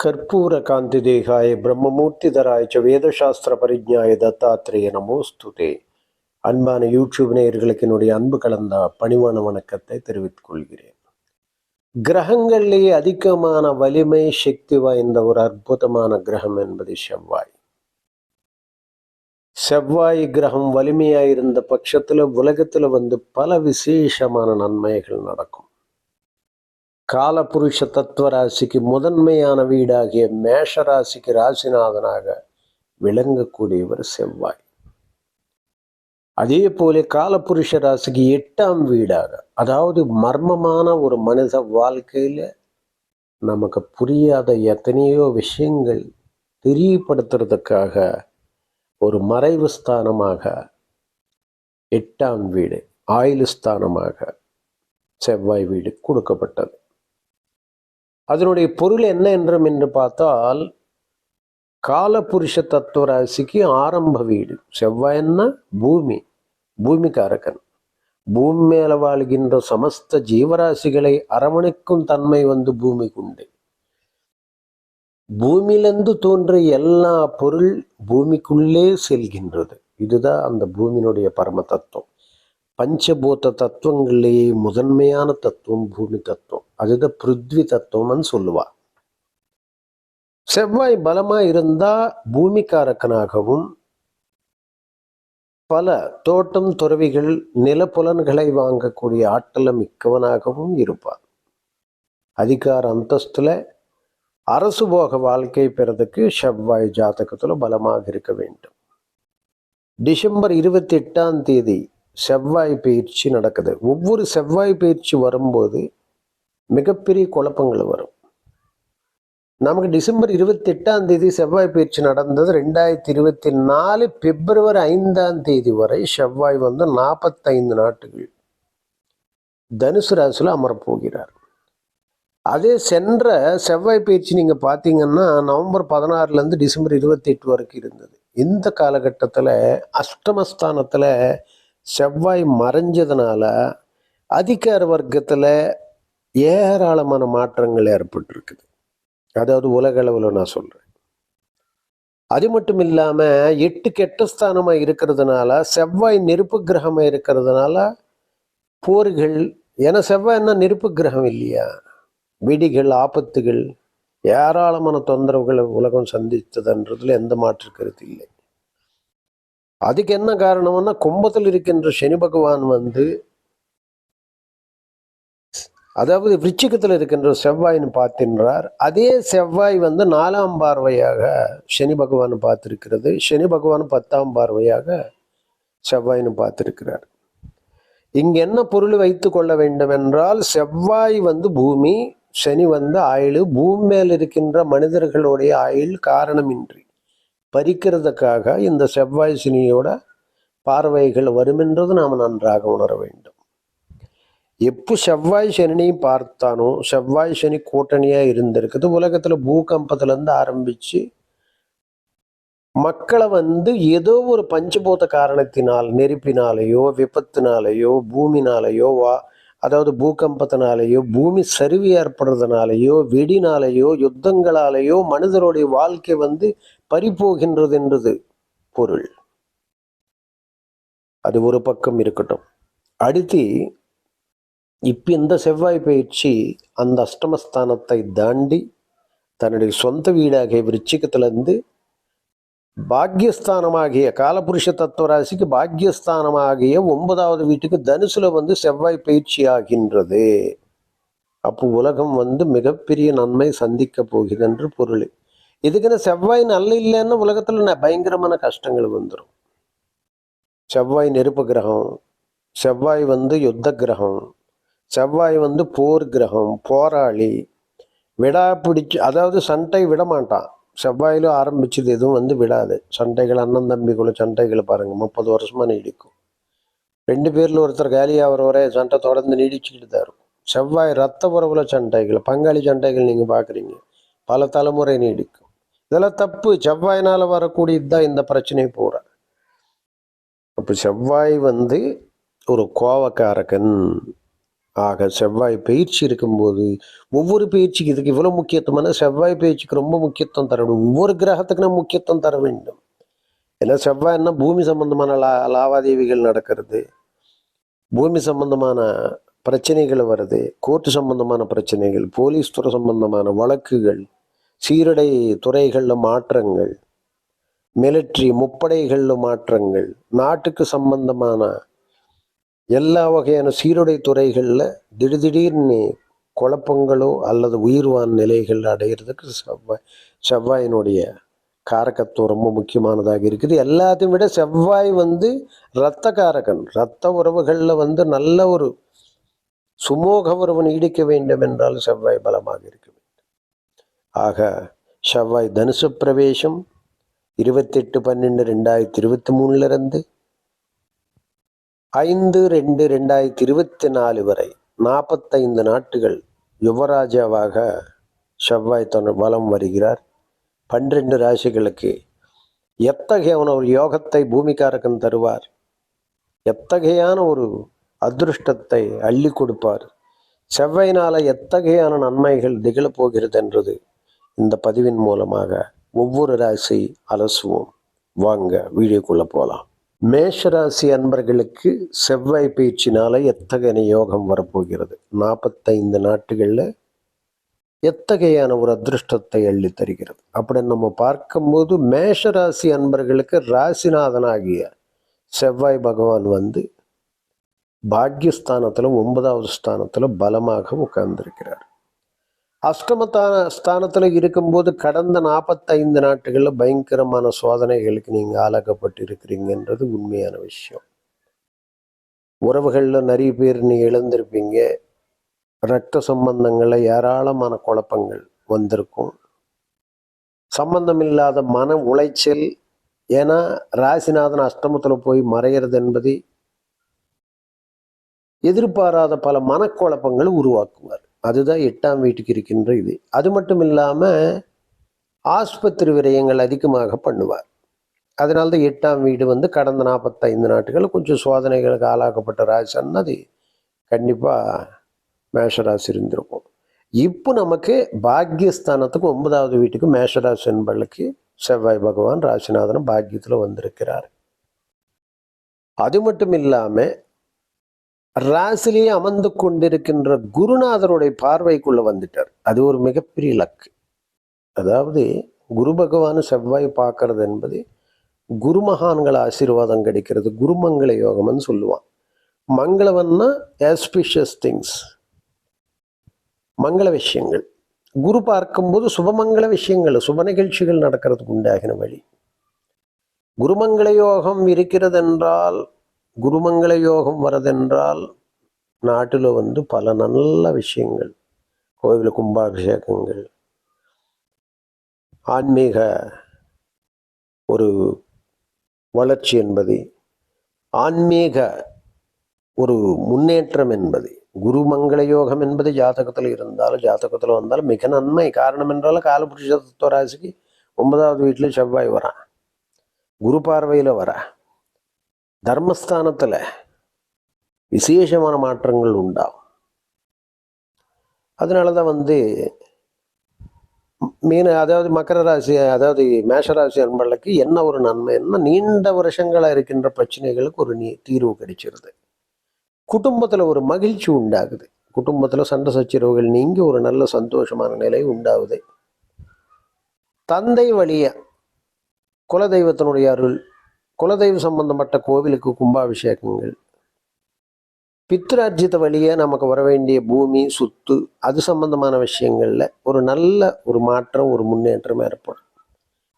ಕರ್ಪೂರ ಕಾಂತಿದೇಹಾಯ பிரம்மமூர்த்திதராய ச வேதசாஸ்திர பரிஜாய தத்தாத்திரேய நமோஸ்துதே அன்பான யூடியூப் நேயர்களுக்கு என்னுடைய அன்பு கலந்த பணிவான வணக்கத்தை தெரிவித்துக் கொள்கிறேன் கிரகங்களிலேயே அதிகமான வலிமை சக்தி வாய்ந்த ஒரு அற்புதமான கிரகம் என்பது செவ்வாய் செவ்வாய் கிரகம் வலிமையாயிருந்த பட்சத்தில் உலகத்துல வந்து பல விசேஷமான நன்மைகள் நடக்கும். காலபுருஷ தத்துவ ராசிக்கு முதன்மையான வீடாகிய மேஷ ராசிக்கு ராசிநாதனாக விளங்கக்கூடியவர் செவ்வாய். அதே போல காலபுருஷ ராசிக்கு எட்டாம் வீடாக அதாவது மர்மமான ஒரு மனித வாழ்க்கையில நமக்கு புரியாத எத்தனையோ விஷயங்கள் தெரியப்படுத்துறதுக்காக ஒரு மறைவு ஸ்தானமாக எட்டாம் வீடு ஆயுள் ஸ்தானமாக செவ்வாய் வீடு கொடுக்கப்பட்டது. அதனுடைய பொருள் என்ன என்றும் என்று பார்த்தால் காலபுருஷ தத்துவ ராசிக்கு ஆரம்ப வீடு. செவ்வாய்னா பூமி பூமிக்காரகன். பூமி மேல வாழ்கின்ற சமஸ்த ஜீவராசிகளை அரவணைக்கும் தன்மை வந்து பூமிக்கு உண்டு. பூமியிலிருந்து தோன்றிய எல்லா பொருள் பூமிக்குள்ளே செல்கின்றது. இதுதான் அந்த பூமியினுடைய பரம தத்துவம். பஞ்சபூத தத்துவங்களிலேயே முதன்மையான தத்துவம் பூமி தத்துவம். அதுதான் பிருத்வி தத்துவம்னு சொல்லுவா. செவ்வாய் பலமா இருந்தா பூமிக்காரக்கனாகவும் பல தோட்டம் துறவிகள் நிலப்புலன்களை வாங்கக்கூடிய ஆற்றல மிக்கவனாகவும் இருப்பார். அதிகார அந்தஸ்துல அரசு போக வாழ்க்கை பெறதுக்கு செவ்வாய் ஜாதகத்துல பலமாக இருக்க வேண்டும். டிசம்பர் இருபத்தி எட்டாம் தேதி செவ்வாய் பயிற்சி நடக்குது. ஒவ்வொரு செவ்வாய் பயிற்சி வரும்போது மிகப்பெரிய குழப்பங்கள் வரும். நமக்கு டிசம்பர் இருபத்தி எட்டாம் தேதி செவ்வாய் பயிற்சி நடந்தது. ரெண்டாயிரத்தி இருபத்தி நாலு பிப்ரவரி ஐந்தாம் தேதி வரை செவ்வாய் வந்து நாற்பத்தைந்து நாட்டுகள் தனுசு ராசியில் அமரப்போகிறார் அதே சென்ற செவ்வாய் பயிற்சி நீங்கள் பார்த்தீங்கன்னா நவம்பர் பதினாறுலேருந்து டிசம்பர் இருபத்தி எட்டு வரைக்கும் இருந்தது. இந்த காலகட்டத்தில் அஷ்டமஸ்தானத்தில் செவ்வாய் மறைஞ்சதுனால அதிகார வர்க்கத்தில் ஏராளமான மாற்றங்கள் ஏற்பட்டிருக்குது. அதாவது உலக அளவில் நான் சொல்கிறேன் அது மட்டும் இல்லாமல் எட்டு கெட்ட ஸ்தானமாக இருக்கிறதுனால செவ்வாய் நெருப்பு கிரகமாக இருக்கிறதுனால போர்கள் ஏன்னா செவ்வாய்னா நெருப்பு கிரகம் இல்லையா? விடிகள் ஆபத்துகள் ஏராளமான தொந்தரவுகளை உலகம் சந்தித்ததுன்றதுல எந்த மாற்று கருத்து இல்லை. அதுக்கு என்ன காரணம்னா கும்பத்தில் இருக்கின்ற சனி பகவான் வந்து அதாவது விருச்சிகத்தில் இருக்கின்ற செவ்வாயின்னு பார்த்தின்றார் அதே செவ்வாய் வந்து நாலாம் பார்வையாக சனி பகவான் பார்த்திருக்கிறது. சனி பகவான் பத்தாம் பார்வையாக செவ்வாயின்னு பார்த்திருக்கிறார். இங்கு என்ன பொருள் வைத்து கொள்ள வேண்டும் என்றால் செவ்வாய் வந்து பூமி சனி வந்து ஆயுள் பூமி மேல் இருக்கின்ற மனிதர்களுடைய ஆயுள் காரணமின்றி. பறிக்கிறதுக்காக இந்த செவ்வாய் சனியோட பார்வைகள் வருமென்றது நாம் நன்றாக உணர வேண்டும். எப்போ செவ்வாய் சனினையும் பார்த்தானோ செவ்வாய் சனி கூட்டணியாக இருந்திருக்குது. உலகத்தில் பூகம்பத்துலேருந்து இருந்து மக்களை வந்து ஏதோ ஒரு பஞ்சபூத காரணத்தினால் நெருப்பினாலேயோ விபத்தினாலேயோ பூமினாலேயோ வா அதாவது பூகம்பத்தினாலேயோ பூமி சரிவு ஏற்படுறதுனாலேயோ வெடினாலேயோ யுத்தங்களாலேயோ மனிதருடைய வாழ்க்கை வந்து பறிபோகின்றது என்றது பொருள். அது ஒரு பக்கம் இருக்கட்டும். அடுத்து இப்ப இந்த செவ்வாய் பயிற்சி அந்த அஷ்டமஸ்தானத்தை தாண்டி தன்னுடைய சொந்த வீடாகிய விருச்சிகத்திலிருந்து பாக்யஸ்தானமாகிய காலபுருஷ தத்துவ ராசிக்கு பாக்யஸ்தானமாகிய ஒன்பதாவது வீட்டுக்கு தனுசுல வந்து செவ்வாய் பயிற்சி ஆகின்றது. அப்போ உலகம் வந்து மிகப்பெரிய நன்மை சந்திக்க போகுது என்று பொருள் இதுக்குன்னு செவ்வாய் நல்ல இல்லைன்னா உலகத்துல பயங்கரமான கஷ்டங்கள் வந்துடும் செவ்வாய் நெருப்பு கிரகம் செவ்வாய் வந்து யுத்த கிரகம் செவ்வாய் வந்து போர் கிரகம் போராளி விடா பிடிச்சு அதாவது சண்டை விட மாட்டான் செவ்வாயிலும் ஆரம்பிச்சது எதுவும் வந்து விடாது. சண்டைகள் அண்ணன் தம்பிக்குள்ள சண்டைகளை பாருங்க. முப்பது வருஷமா நீடிக்கும். ரெண்டு பேர்ல ஒருத்தர் காலியாகிற வரை சண்டை தொடர்ந்து நீடிச்சுக்கிட்டு தான் இருக்கும். செவ்வாய் ரத்த உறவுல சண்டைகள் பங்காளி சண்டைகள் நீங்க பாக்குறீங்க. பல தலைமுறை நீடிக்கும். இதெல்லாம் தப்பு. செவ்வாயினால வரக்கூடியது தான் இந்த பிரச்சனை பூரா அப்போ செவ்வாய் வந்து ஒரு கோவக்காரகன். ஆக செவ்வாய் பயிற்சி இருக்கும்போது ஒவ்வொரு பயிற்சிக்கு இதுக்கு இவ்வளோ முக்கியத்துவம்னா செவ்வாய் பயிற்சிக்கு ரொம்ப முக்கியத்துவம் தர வேண்டும் ஒவ்வொரு கிரகத்துக்கு நம்ம முக்கியத்துவம் தர வேண்டும்? ஏன்னா செவ்வாய்னா பூமி சம்பந்தமான லா லாவாதேவிகள் நடக்கிறது. பூமி சம்பந்தமான பிரச்சனைகள் வருது. கோர்ட்டு சம்பந்தமான பிரச்சனைகள் போலீஸ் துறை சம்பந்தமான வழக்குகள் சீருடை துறைகளில் மாற்றங்கள் மிலிட்ரி முப்படைகளில் மாற்றங்கள் நாட்டுக்கு சம்பந்தமான எல்லா வகையான சீருடை துறைகளில் திடீர்னு குழப்பங்களோ அல்லது உயிர்வான் நிலைகள் அடைகிறதுக்கு செவ்வாய் செவ்வாயினுடைய காரகத்துவம் ரொம்ப முக்கியமானதாக இருக்குது. எல்லாத்தையும் விட செவ்வாய் வந்து இரத்த காரகன். இரத்த உறவுகளில் வந்து நல்ல ஒரு சுமோக உறவு நீடிக்க வேண்டும் என்றால் செவ்வாய் பலமாக இருக்க வேண்டும். ஆக செவ்வாய் தனுசு பிரவேசம் இருபத்தெட்டு பன்னெண்டு ரெண்டாயிரத்தி இருபத்தி மூணுலேருந்து இருந்து ஐந்து ரெண்டு ரெண்டாயிரத்தி இருபத்தி நாலு வரை நாற்பத்தைந்து நாட்டுகள் யுவராஜாவாக செவ்வாய் தன் வலம் வருகிறார். பன்னிரண்டு ராசிகளுக்கு எத்தகையான ஒரு யோகத்தை பூமிக்காரகன் தருவார்? எத்தகையான ஒரு அதிருஷ்டத்தை அள்ளி கொடுப்பார்? செவ்வையினால எத்தகையான நன்மைகள் திகழப் போகிறது என்றது இந்த பதிவின் மூலமாக ஒவ்வொரு ராசி அலசுவோம். வாங்க வீடியோக்குள்ளே போகலாம் மேஷராசி அன்பர்களுக்கு செவ்வாய் பயிற்சினால எத்தகைய யோகம் வரப்போகிறது? நாற்பத்தைந்து நாட்டுகளில் எத்தகையான ஒரு அதிருஷ்டத்தை அள்ளி தருகிறது? அப்படின்னு நம்ம பார்க்கும்போது மேஷராசி அன்பர்களுக்கு ராசிநாதனாகிய செவ்வாய் பகவான் வந்து பாக்யஸ்தானத்தில் ஒன்பதாவது ஸ்தானத்தில் பலமாக உட்கார்ந்திருக்கிறார். அஷ்டமத்தான ஸ்தானத்தில் இருக்கும்போது கடந்த நாற்பத்தைந்து நாட்டுகளில் பயங்கரமான சோதனைகளுக்கு நீங்கள் ஆளாக்கப்பட்டு இருக்கிறீங்கன்றது உண்மையான விஷயம். உறவுகளில் நிறைய பேர் நீ இழந்திருப்பீங்க. ரத்த சம்பந்தங்களில் ஏராளமான குழப்பங்கள் வந்திருக்கும். சம்பந்தம் இல்லாத மன உளைச்சல் ஏன்னா ராசிநாதன் அஷ்டமத்தில் போய் மறையிறது என்பது எதிர்பாராத பல மனக்குழப்பங்களை உருவாக்குவார். அதுதான் எட்டாம் வீட்டுக்கு இருக்கின்ற இது. அது மட்டும் இல்லாமல் ஆஸ்பத்திரி விரயங்கள் அதிகமாக பண்ணுவார். அதனால தான் எட்டாம் வீடு வந்து கடந்த நாற்பத்தைந்து நாட்கள் கொஞ்சம் சோதனைகளுக்கு ஆளாக்கப்பட்ட ராசின்னா அது கண்டிப்பாக மேஷராசி இருந்திருக்கும். இப்போ நமக்கு பாக்யஸ்தானத்துக்கு ஒன்பதாவது வீட்டுக்கு மேஷராசி என்பளுக்கு செவ்வாய் பகவான் ராசிநாதன் பாக்கியத்தில் வந்திருக்கிறார். அது மட்டும் இல்லாமல் ராசிலேயே அமர்ந்து கொண்டிருக்கின்ற குருநாதருடைய பார்வைக்குள்ள வந்துட்டார். அது ஒரு மிகப்பெரிய லக்கு அதாவது குரு பகவான் செவ்வாய் பார்க்கறது என்பது குருமகான்கள் ஆசீர்வாதம் கிடைக்கிறது. குருமங்கள யோகம்னு சொல்லுவான். மங்களவன்னா ஆஸ்பிஷியஸ் திங்ஸ் மங்கள விஷயங்கள். குரு பார்க்கும்போது சுபமங்கள விஷயங்கள் சுப நிகழ்ச்சிகள் நடக்கிறதுக்கு உண்டாகின வழி. குருமங்கள யோகம் இருக்கிறதென்றால் குருமங்கள யோகம் வரதென்றால் நாட்டில் வந்து பல நல்ல விஷயங்கள். கோவில் கும்பாபிஷேகங்கள். ஆன்மீக ஒரு வளர்ச்சி என்பது ஆன்மீக ஒரு முன்னேற்றம் என்பது குருமங்கள யோகம் என்பது ஜாதகத்தில் இருந்தாலும் ஜாதகத்தில் வந்தாலும் மிக நன்மை. காரணம் என்றாலும் காலபுருஷ தத்துவ ராசிக்கு ஒன்பதாவது வீட்டில் செவ்வாய் வரான். குரு பார்வையில் வரா. தர்மஸ்தானத்தில் விசேஷமான மாற்றங்கள் உண்டாகும். அதனால தான் வந்து மீன் அதாவது மக்கர ராசி அதாவது மேஷராசி அன்பர்களுக்கு என்ன ஒரு நன்மைன்னா நீண்ட வருஷங்களாக இருக்கின்ற பிரச்சனைகளுக்கு ஒரு நீ தீர்வு கிடைச்சிருது. குடும்பத்தில் ஒரு மகிழ்ச்சி உண்டாகுது. குடும்பத்தில் சண்டை சச்சரவுகள் நீங்கி ஒரு நல்ல சந்தோஷமான நிலை உண்டாகுது. தந்தை வழிய குலதெய்வத்தினுடைய அருள் குலதெய்வம் சம்பந்தப்பட்ட கோவிலுக்கு கும்பாபிஷேகங்கள். பித்ரார்ஜித வழியே நமக்கு வர வேண்டிய பூமி சொத்து அது சம்பந்தமான விஷயங்களில் ஒரு நல்ல ஒரு மாற்றம் ஒரு முன்னேற்றம் ஏற்படும்.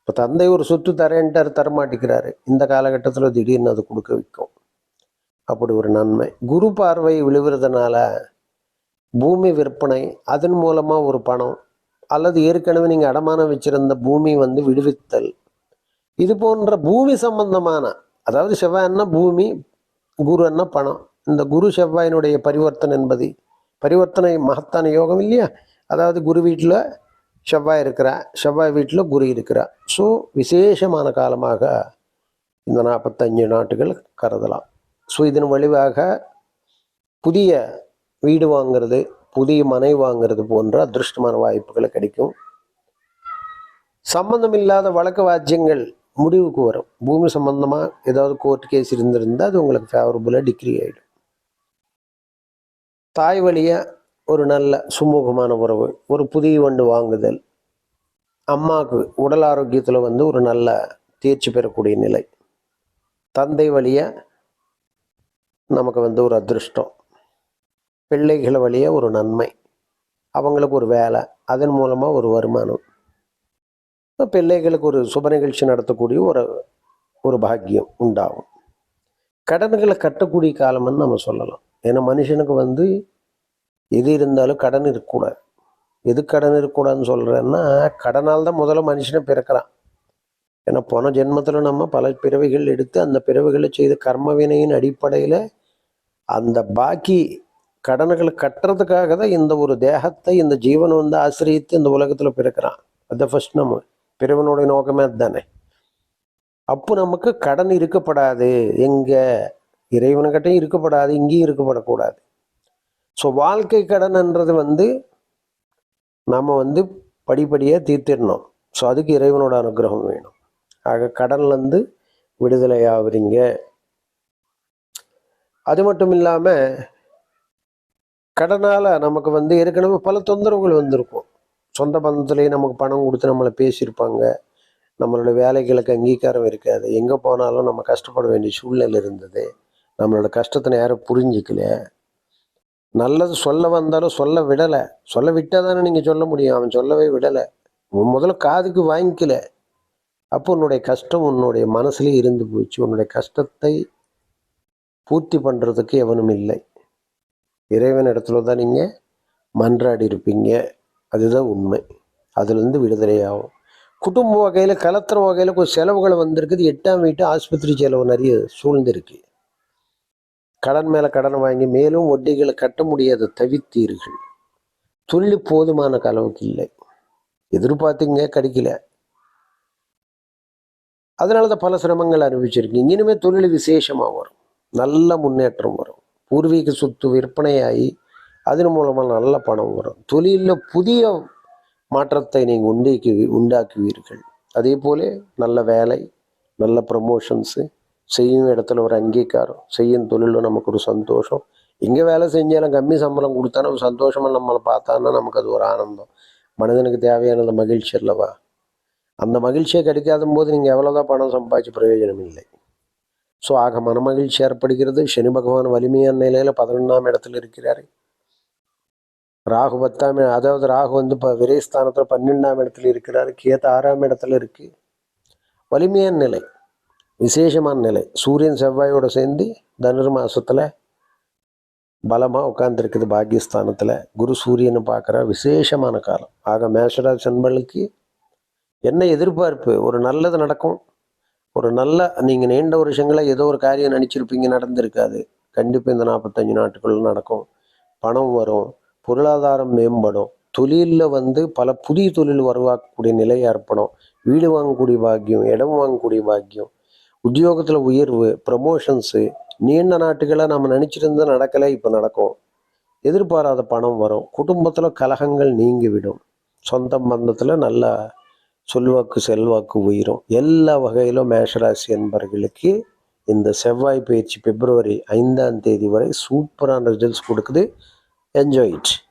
இப்போ தந்தை ஒரு சொத்து தரேன்ட்டார் தரமாட்டிக்கிறாரு. இந்த காலகட்டத்தில் திடீர்னு அது கொடுக்க வைக்கும் அப்படி ஒரு நன்மை. குரு பார்வை விழுவுறதுனால பூமி விற்பனை அதன் மூலமாக ஒரு பணம் அல்லது ஏற்கனவே நீங்கள் அடமானம் வச்சிருந்த பூமி வந்து விடுவித்தல் இது போன்ற பூமி சம்பந்தமான அதாவது செவ்வாய்னா பூமி குரு என்ன பணம். இந்த குரு செவ்வாயினுடைய பரிவர்த்தனை என்பது பரிவர்த்தனை மகத்தான யோகம் இல்லையா? அதாவது குரு வீட்டில் செவ்வாய் இருக்கிறா செவ்வாய் வீட்டில் குரு இருக்கிறா. ஸோ விசேஷமான காலமாக இந்த நாற்பத்தஞ்சு நாட்டுகள் கருதலாம். ஸோ இதன் வழிவாக புதிய வீடு வாங்குறது புதிய மனை வாங்குறது போன்ற அதிருஷ்டமான வாய்ப்புகள் கிடைக்கும். சம்பந்தம் இல்லாத வழக்கு வாஜ்யங்கள் முடிவுக்கு வரும். பூமி சம்பந்தமாக ஏதாவது கோர்ட் கேஸ் இருந்திருந்தால் அது உங்களுக்கு ஃபேவரபுளாக டிகிரி ஆகிடும் தாய் வழியாக ஒரு நல்ல சுமூகமான உறவு ஒரு புதிய வண்டு வாங்குதல் அம்மாவுக்கு உடல் ஆரோக்கியத்தில் வந்து ஒரு நல்ல தேர்ச்சி பெறக்கூடிய நிலை. தந்தை வழியாக நமக்கு வந்து ஒரு அதிருஷ்டம். பிள்ளைகள் வழியாக ஒரு நன்மை. அவங்களுக்கு ஒரு வேலை. அதன் மூலமாக ஒரு வருமானம். பிள்ளைகளுக்கு ஒரு சுப நிகழ்ச்சி நடத்தக்கூடிய ஒரு ஒரு பாக்கியம் உண்டாகும். கடன்களை கட்டக்கூடிய காலம்னு நம்ம சொல்லலாம். ஏன்னா மனுஷனுக்கு வந்து எது இருந்தாலும் கடன் இருக்கக்கூடாது. எது கடன் இருக்கக்கூடாதுன்னு சொல்கிறேன்னா கடனால் தான் முதல்ல மனுஷனை பிறக்கிறான். ஏன்னா போன ஜென்மத்தில் நம்ம பல பிறவிகள் எடுத்து அந்த பிறவிகளை செய்த கர்மவினையின் அடிப்படையில் அந்த பாக்கி கடன்களை கட்டுறதுக்காக தான் இந்த ஒரு தேகத்தை இந்த ஜீவனை வந்து ஆசிரியத்து இந்த உலகத்தில் பிறக்கிறான். அதை ஃபஸ்ட் நம்ம பிறவனுடைய நோக்கமே அதுதானே. அப்போ நமக்கு கடன் இருக்கப்படாது. எங்கே? இறைவனுக்கிட்டையும் இருக்கப்படாது இங்கேயும் இருக்கப்படக்கூடாது. ஸோ வாழ்க்கை கடன்ன்றது வந்து நம்ம வந்து படிப்படியாக தீர்த்திடணும். ஸோ அதுக்கு இறைவனோட அனுகிரகம் வேணும். ஆக கடன்லேருந்து விடுதலை ஆகுறீங்க அது மட்டும் இல்லாமல் கடனால் நமக்கு வந்து ஏற்கனவே பல தொந்தரவுகள் வந்திருக்கும். சொந்த பந்தத்துலேயே நமக்கு பணம் கொடுத்து நம்மளை பேசியிருப்பாங்க. நம்மளோட வேலைகளுக்கு அங்கீகாரம் இருக்காது. எங்கே போனாலும் நம்ம கஷ்டப்பட வேண்டிய சூழ்நிலை இருந்தது. நம்மளோட கஷ்டத்தை யாரும் புரிஞ்சிக்கல. நல்லது சொல்ல வந்தாலும் சொல்ல விடலை. சொல்ல விட்டால் தானே நீங்கள் சொல்ல முடியும். அவன் சொல்லவே விடலை. முதல்ல காதுக்கு வாங்கிக்கல. அப்போ உன்னுடைய கஷ்டம் உன்னுடைய மனசுலேயே இருந்து போச்சு. உன்னுடைய கஷ்டத்தை பூர்த்தி பண்ணுறதுக்கு எவனும் இல்லை. இறைவன் இடத்துல தான் நீங்கள் மன்றாடி இருப்பீங்க. அதுதான் உண்மை. அதுலேருந்து விடுதலையாகும். குடும்ப வகையில் கலத்துற வகையில் கொஞ்சம் செலவுகள் வந்திருக்குது. எட்டாம் வீட்டு ஆஸ்பத்திரி செலவு நிறைய சூழ்ந்திருக்கு. கடன் மேலே கடன் வாங்கி மேலும் வட்டிகளை கட்ட முடியாத தவித்தீர்கள். தொழில் போதுமான அளவுக்கு இல்லை. எதிர்பார்த்தீங்க கிடைக்கல. அதனால தான் பல சிரமங்கள் அனுபவிச்சிருக்கீங்க. இனிமேல் தொழில் விசேஷமாக வரும். நல்ல முன்னேற்றம் வரும். பூர்வீக சொத்து விற்பனையாகி அதன் மூலமாக நல்ல பணம் வரும். தொழிலில் புதிய மாற்றத்தை நீங்கள் உண்டாக்கி உண்டாக்குவீர்கள். அதே போல நல்ல வேலை நல்ல ப்ரமோஷன்ஸு செய்யும் இடத்துல ஒரு அங்கீகாரம் செய்யும் தொழிலில் நமக்கு ஒரு சந்தோஷம். எங்கே வேலை செஞ்சாலும் கம்மி சம்பளம் கொடுத்தாலும் சந்தோஷமாக நம்மளை பார்த்தான்னா நமக்கு அது ஒரு ஆனந்தம். மனிதனுக்கு தேவையானது மகிழ்ச்சி அல்லவா? அந்த மகிழ்ச்சியை கிடைக்காத போது நீங்கள் எவ்வளோதான் பணம் சம்பாதிச்சு பிரயோஜனம் இல்லை. ஸோ ஆக மனமகிழ்ச்சி ஏற்படுகிறது. சனி பகவான் வலிமையான நிலையில் பதினொன்றாம் இடத்துல இருக்கிறார். ராகு பத்தாம் அதாவது ராகு வந்து இப்போ விரைஸ்தானத்தில் பன்னெண்டாம் இடத்துல இருக்கிறார் கேத்து ஆறாம் இடத்துல இருக்குது வலிமையான நிலை விசேஷமான நிலை. சூரியன் செவ்வாயோடு சேர்ந்து தனுர் மாதத்தில் பலமாக உட்காந்துருக்குது பாக்கியஸ்தானத்தில். குரு சூரியனை பார்க்குற விசேஷமான காலம். ஆக மேஷராஜ் சண்பலுக்கு என்ன எதிர்பார்ப்பு? ஒரு நல்லது நடக்கும். ஒரு நல்ல நீங்கள் நீண்ட வருஷங்களா ஏதோ ஒரு காரியம் நினச்சிருப்பீங்க நடந்திருக்காது. கண்டிப்பாக இந்த நாற்பத்தஞ்சு நாட்டுக்குள்ளே நடக்கும். பணம் வரும். பொருளாதாரம் மேம்படும். தொழிலில் வந்து பல புதிய தொழில் உருவாக்கக்கூடிய நிலை ஏற்படும். வீடு வாங்கக்கூடிய பாக்கியம் இடம் வாங்கக்கூடிய பாக்கியம் உத்தியோகத்தில் உயர்வு ப்ரமோஷன்ஸு நீண்ட நாட்டுகளை நம்ம நினச்சிருந்தா நடக்கலை இப்போ நடக்கும். எதிர்பாராத பணம் வரும். குடும்பத்தில் கலகங்கள் நீங்கிவிடும். சொந்த பந்தத்தில் நல்லா சொல்வாக்கு செல்வாக்கு உயிரும். எல்லா வகையிலும் மேஷராசி என்பவர்களுக்கு இந்த செவ்வாய் பயிற்சி பிப்ரவரி ஐந்தாம் தேதி வரை சூப்பரான ரிசல்ட்ஸ் கொடுக்குது. enjoy it.